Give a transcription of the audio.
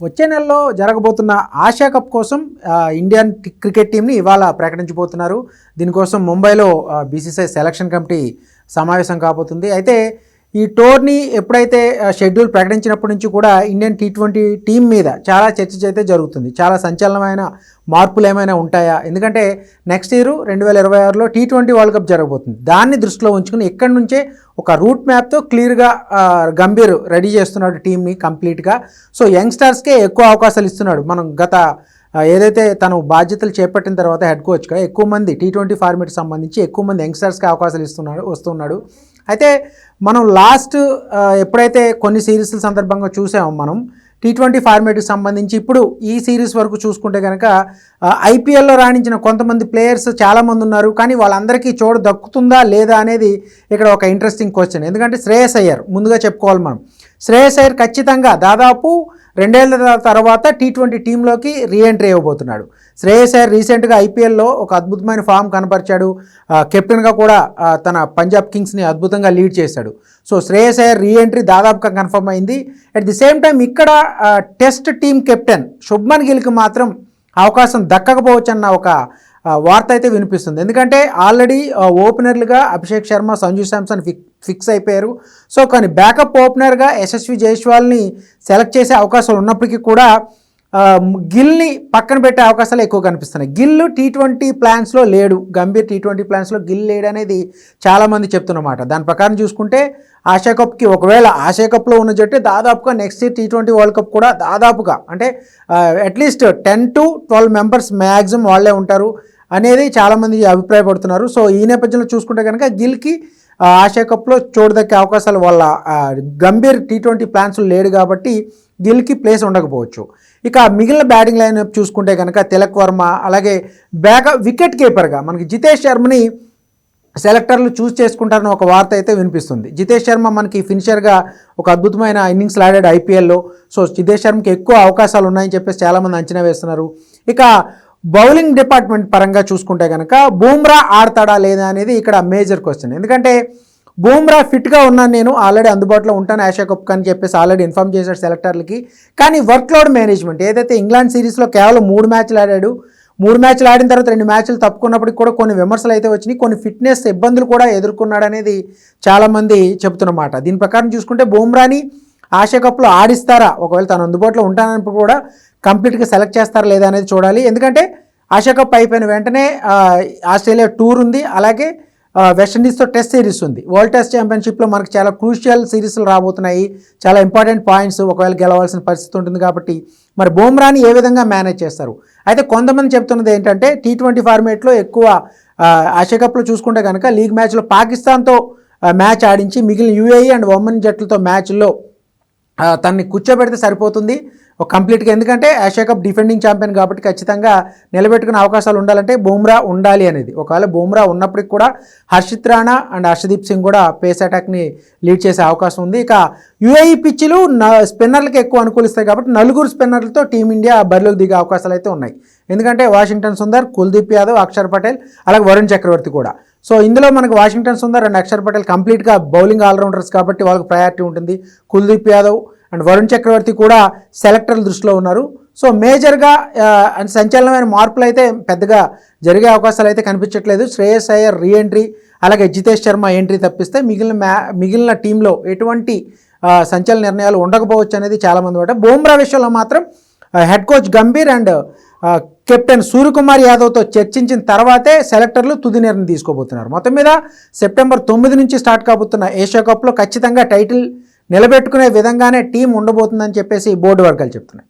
వచ్చే నెలలో జరగబోతున్న ఆసియా కప్ కోసం ఇండియన్ క్రికెట్ టీంని ఇవాళ ప్రకటించబోతున్నారు. దీనికోసం ముంబైలో బీసీసీఐ సెలక్షన్ కమిటీ సమావేశం కాబోతుంది. అయితే ఈ టోర్నీ ఎప్పుడైతే షెడ్యూల్ ప్రకటించినప్పటి నుంచి కూడా ఇండియన్ టీ ట్వంటీ టీం మీద చాలా చర్చ అయితే జరుగుతుంది. చాలా సంచలనమైన మార్పులు ఏమైనా ఉంటాయా? ఎందుకంటే నెక్స్ట్ ఇయర్ రెండు వేల ఇరవై ఆరులో టీ ట్వంటీ వరల్డ్ కప్ జరగబోతుంది. దాన్ని దృష్టిలో ఉంచుకుని ఇక్కడి నుంచే ఒక రూట్ మ్యాప్తో క్లియర్గా గంభీర్ రెడీ చేస్తున్నాడు టీంని కంప్లీట్గా. సో యంగ్స్టర్స్కే ఎక్కువ అవకాశాలు ఇస్తున్నాడు. మనం గత ఏదైతే తను బాధ్యతలు చేపట్టిన తర్వాత హెడ్ కోచ్గా ఎక్కువ మంది టీ ట్వంటీ ఫార్మేట్కి సంబంధించి ఎక్కువ మంది యంగ్స్టర్స్కి అవకాశాలు ఇస్తున్నాడు వస్తున్నాడు. అయితే మనం లాస్ట్ ఎప్పుడైతే కొన్ని సిరీస్ల సందర్భంగా చూసామో మనం టీ ట్వంటీ ఫార్మేట్కి సంబంధించి ఇప్పుడు ఈ సిరీస్ వరకు చూసుకుంటే కనుక ఐపీఎల్లో రాణించిన కొంతమంది ప్లేయర్స్ చాలామంది ఉన్నారు. కానీ వాళ్ళందరికీ చోటు దక్కుతుందా లేదా అనేది ఇక్కడ ఒక ఇంట్రెస్టింగ్ క్వశ్చన్ ఎందుకంటే శ్రేయస్ అయ్యర్ ముందుగా చెప్పుకోవాలి మనం. శ్రేయస్ అయ్యర్ ఖచ్చితంగా దాదాపు రెండేళ్ళ తర్వాత టీ ట్వంటీ టీంలోకి రీఎంట్రీ ఇవ్వబోతున్నాడు శ్రేయస్ అయ్యర్ రీసెంట్గా ఐపీఎల్లో ఒక అద్భుతమైన ఫామ్ కనపరిచాడు. కెప్టెన్గా కూడా తన పంజాబ్ కింగ్స్ని అద్భుతంగా లీడ్ చేశాడు. సో శ్రేయస్ అయ్యర్ రీఎంట్రీ దాదాపుగా కన్ఫర్మ్ అయింది. అట్ ది సేమ్ టైం ఇక్కడ టెస్ట్ టీం కెప్టెన్ శుభ్మన్ గిల్కి మాత్రం అవకాశం దక్కకపోవచ్చు అన్న ఒక వార్త అయితే వినిపిస్తుంది. ఎందుకంటే ఆల్రెడీ ఓపెనర్లుగా అభిషేక్ శర్మ సంజు శాంసన్ ఫిక్ ఫిక్స్ అయిపోయారు. సో కానీ బ్యాకప్ ఓపెనర్గా యశస్వి జైస్వాల్ని సెలెక్ట్ చేసే అవకాశాలు ఉన్నప్పటికీ కూడా గిల్ని పక్కన పెట్టే అవకాశాలు ఎక్కువ కనిపిస్తున్నాయి. గిల్ టీ ట్వంటీ ప్లాన్స్లో లేడు. గంభీర్ టీ ట్వంటీ ప్లాన్స్లో గిల్ లేడు అనేది చాలామంది చెప్తున్నమాట. దాని ప్రకారం చూసుకుంటే ఆసియా కప్కి ఒకవేళ ఆసియా కప్లో ఉన్న జట్టు దాదాపుగా next year T twenty world cup కూడా దాదాపుగా అంటే at least ten to twelve members maximum వాళ్ళే ఉంటారు అనేది చాలామంది అభిప్రాయపడుతున్నారు. సో ఈ నేపథ్యంలో చూసుకుంటే కనుక గిల్కి ఆసియా కప్లో చూడదక్కే అవకాశాలు వాళ్ళ గంభీర్ టీ ట్వంటీ ప్లాన్స్ లేడు కాబట్టి గిల్కి ప్లేస్ ఉండకపోవచ్చు. ఇక మిగిలిన బ్యాటింగ్ లైన్ చూసుకుంటే కనుక తిలక్ వర్మ అలాగే బ్యాక్ వికెట్ కీపర్గా మనకి జితేష్ శర్మని సెలెక్టర్లు చూస్ చేసుకుంటారని ఒక వార్త అయితే వినిపిస్తుంది. జితేష్ శర్మ మనకి ఫినిషర్గా ఒక అద్భుతమైన ఇన్నింగ్స్ ఆడాడు ఐపీఎల్లో. సో జితేష్ శర్మకి ఎక్కువ అవకాశాలు ఉన్నాయని చెప్పేసి చాలామంది అంచనా వేస్తున్నారు. ఇక బౌలింగ్ డిపార్ట్మెంట్ పరంగా చూసుకుంటే కనుక బూమ్రా ఆడతాడా లేదా అనేది ఇక్కడ మేజర్ క్వశ్చన్. ఎందుకంటే బూమ్రా ఫిట్గా ఉన్నాను నేను ఆల్రెడీ అందుబాటులో ఉంటాను ఆషా కప్ అని చెప్పేసి ఆల్రెడీ ఇన్ఫామ్ చేశాడు సెలెక్టర్లకి. కానీ వర్క్లోడ్ మేనేజ్మెంట్ ఏదైతే ఇంగ్లాండ్ సిరీస్లో కేవలం మూడు మ్యాచ్లు ఆడాడు మూడు మ్యాచ్లు ఆడిన తర్వాత రెండు మ్యాచ్లు తప్పుకున్నప్పటికి కూడా కొన్ని విమర్శలు అయితే వచ్చినాయి కొన్ని ఫిట్నెస్ ఇబ్బందులు కూడా ఎదుర్కొన్నాడు అనేది చాలామంది చెబుతున్నమాట దీని ప్రకారం చూసుకుంటే బూమ్రాని ఆసియా కప్లో ఆడిస్తారా? ఒకవేళ తను అందుబాటులో ఉంటానప్పుడు కూడా కంప్లీట్గా సెలెక్ట్ చేస్తారా లేదా అనేది చూడాలి. ఎందుకంటే ఆసియా కప్ అయిపోయిన వెంటనే ఆస్ట్రేలియా టూర్ ఉంది. అలాగే వెస్టిండీస్తో టెస్ట్ సిరీస్ ఉంది. వరల్డ్ టెస్ట్ ఛాంపియన్షిప్లో మనకు చాలా క్రూషియల్ సిరీస్లు రాబోతున్నాయి. చాలా ఇంపార్టెంట్ పాయింట్స్ ఒకవేళ గెలవాల్సిన పరిస్థితి ఉంటుంది కాబట్టి మరి బూమ్రాని ఏ విధంగా మేనేజ్ చేస్తారు? అయితే కొంతమంది చెప్తున్నది ఏంటంటే టీ ట్వంటీ ఫార్మేట్లో ఎక్కువ ఆసియా కప్లో చూసుకుంటే కనుక లీగ్ మ్యాచ్లో పాకిస్తాన్తో మ్యాచ్ ఆడించి మిగిలిన యూఏఈ అండ్ ఒమన్ జట్లతో మ్యాచ్ల్లో తన్ని కూర్చోబెడితే సరిపోతుంది. ఒక కంప్లీట్గా ఎందుకంటే ఆసియా కప్ డిఫెండింగ్ ఛాంపియన్ కాబట్టి ఖచ్చితంగా నిలబెట్టుకునే అవకాశాలు ఉండాలంటే బూమ్రా ఉండాలి అనేది. ఒకవేళ బూమ్రా ఉన్నప్పటికి కూడా హర్షిత్ రాణా అండ్ హర్షదీప్ సింగ్ కూడా పేస్ అటాక్ని లీడ్ చేసే అవకాశం ఉంది. ఇక యుఏఈ పిచ్చిలు స్పిన్నర్లకు ఎక్కువ అనుకూలిస్తాయి కాబట్టి నలుగురు స్పిన్నర్లతో టీమిండియా బరిలోకి దిగే అవకాశాలు అయితే ఉన్నాయి. ఎందుకంటే వాషింగ్టన్ సుందర్ కుల్దీప్ యాదవ్ అక్షర్ పటేల్ అలాగే వరుణ్ చక్రవర్తి కూడా. సో ఇందులో మనకు వాషింగ్టన్ సుందర్ అండ్ అక్షర్ పటేల్ కంప్లీట్గా బౌలింగ్ ఆల్రౌండర్స్ కాబట్టి వాళ్ళకి ప్రయారిటీ ఉంటుంది. కుల్దీప్ యాదవ్ అండ్ వరుణ్ చక్రవర్తి కూడా సెలెక్టర్ల దృష్టిలో ఉన్నారు. సో మేజర్గా అండ్ సంచలనమైన మార్పులు అయితే పెద్దగా జరిగే అవకాశాలు అయితే కనిపించట్లేదు. శ్రేయస్ అయ్యర్ రీఎంట్రీ అలాగే జితేష్ శర్మ ఎంట్రీ తప్పిస్తే మిగిలిన మ్యా మిగిలిన టీంలో ఎటువంటి సంచలన నిర్ణయాలు ఉండకపోవచ్చు అనేది చాలామంది మాట. బోమ్రా విషయంలో మాత్రం head coach Gambhir and captain Suryakumar యాదవ్తో చర్చించిన తర్వాతే సెలెక్టర్లు తుది నిర్ణయం తీసుకోబోతున్నారు. మొత్తం మీద సెప్టెంబర్ తొమ్మిది నుంచి స్టార్ట్ కాబోతున్న ఏషియా కప్లో ఖచ్చితంగా టైటిల్ నిలబెట్టుకునే విధంగానే టీం ఉండబోతుందని చెప్పేసి బోర్డు వర్గాలు చెప్తున్నాయి.